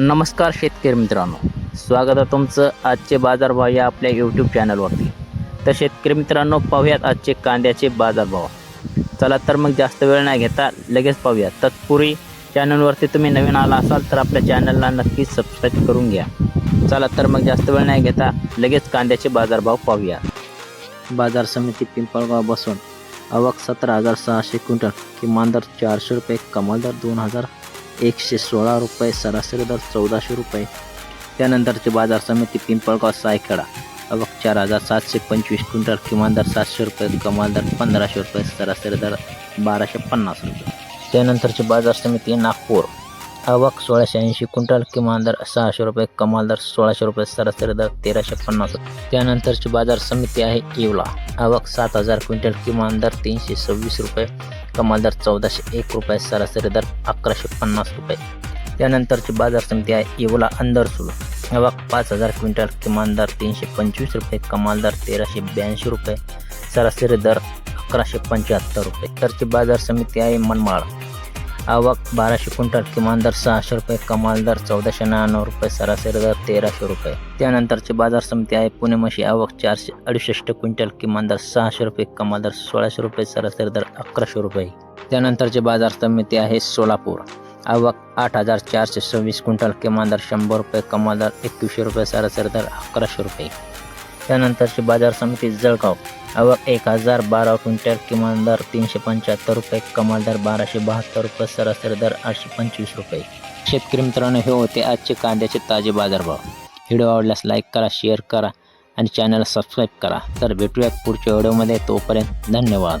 नमस्कार शेतकरी मित्रांनो. स्वागत आहे तुमचं आजचे बाजारभाव या आपल्या यूट्यूब चॅनलवरती तर शेतकरी मित्रांनो पाहूयात आजचे कांद्याचे बाजारभाव. चला तर मग जास्त वेळ नाही घेता लगेच पाहूयात. तत्पूर्वी चॅनलवरती तुम्ही नवीन आला असाल तर आपल्या चॅनलला नक्कीच सबस्क्राईब करून घ्या. चला तर मग जास्त वेळ नाही घेता लगेच कांद्याचे बाजारभाव पाहूया बाजार समिती पिंपळगाव बसून आवक सतरा हजार सहाशे क्विंटल किमान दर चारशे रुपये कमाल दर दोन हजार एकशे सोळा रुपये सरासरी दर चौदाशे रुपये. त्यानंतरची बाजार समिती पिंपळगाव सायखेडा. आवक चार हजार सातशे पंचवीस क्विंटल किमान दर सातशे रुपये कमाल दर पंधराशे रुपये सरासरी दर बाराशे पन्नास रुपये. त्यानंतरची बाजार समिती नागपूर. आवक सोळाशे ऐंशी क्विंटल किमान दर सहाशे रुपये कमाल दर सोळाशे रुपये सरासरी दर तेराशे पन्नास. त्यानंतरची बाजार समिती आहे येवला. आवक सात हजार क्विंटल किमान दर तीनशे सव्वीस रुपये कमाल दर चौदाशे एक रुपये सरासरी दर अकराशे पन्नास रुपये. त्यानंतरची बाजार समिती आहे येवला अंदरसूल. आवक पाच हजार क्विंटल किमान दर तीनशे पंचवीस रुपये कमाल दर तेराशे ब्याऐंशी रुपये सरासरी दर अकराशे पंच्याहत्तर रुपये. तरची बाजार समिती आहे मनमाळ. आवक बाराशे क्विंटल किमान दर सहाशे रुपये कमाल दर चौदाशे नव्याण्णव रुपये सरासरी दर तेराशे रुपये. त्यानंतरची बाजार समिती आहे पुणे मशी आवक चारशे अडुसष्ट क्विंटल किमान दर सहाशे रुपये कमाल दर सोळाशे रुपये सरासरी दर अकराशे रुपये. त्यानंतरची बाजार समिती आहे सोलापूर. आवक आठ हजार चारशे सव्वीस क्विंटल किमान दर शंभर रुपये कमाल दर एकवीसशे रुपये सरासरी दर अकराशे रुपये. त्यानंतरची बाजार समिती जळगाव. आवक एक हजार बारा क्विंटल किमान दर तीनशे पंच्याहत्तर रुपये कमाल दर बाराशे बहात्तर रुपये सरासरी दर आठशे पंचवीस रुपये. शेतकरी मित्रांनो हे होते आजचे कांद्याचे ताजे बाजारभाव. व्हिडिओ आवडल्यास लाईक करा शेअर करा आणि चॅनल सबस्क्राईब करा. तर भेटूयात पुढच्या व्हिडिओमध्ये. तोपर्यंत धन्यवाद.